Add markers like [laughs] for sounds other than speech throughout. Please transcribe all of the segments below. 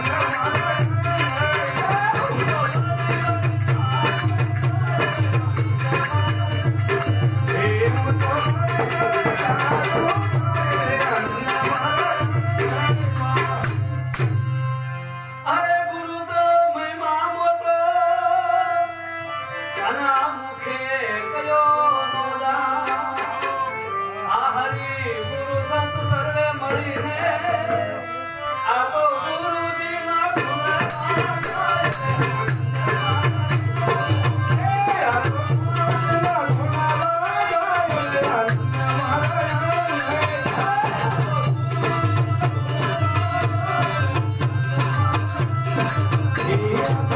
Thank. [laughs] અરે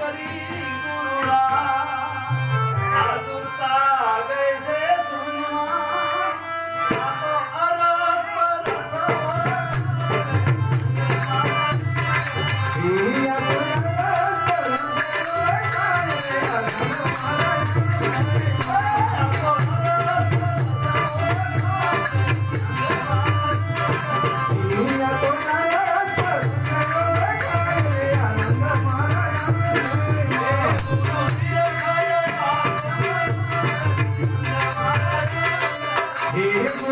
করি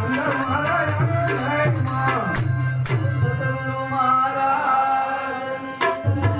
Allah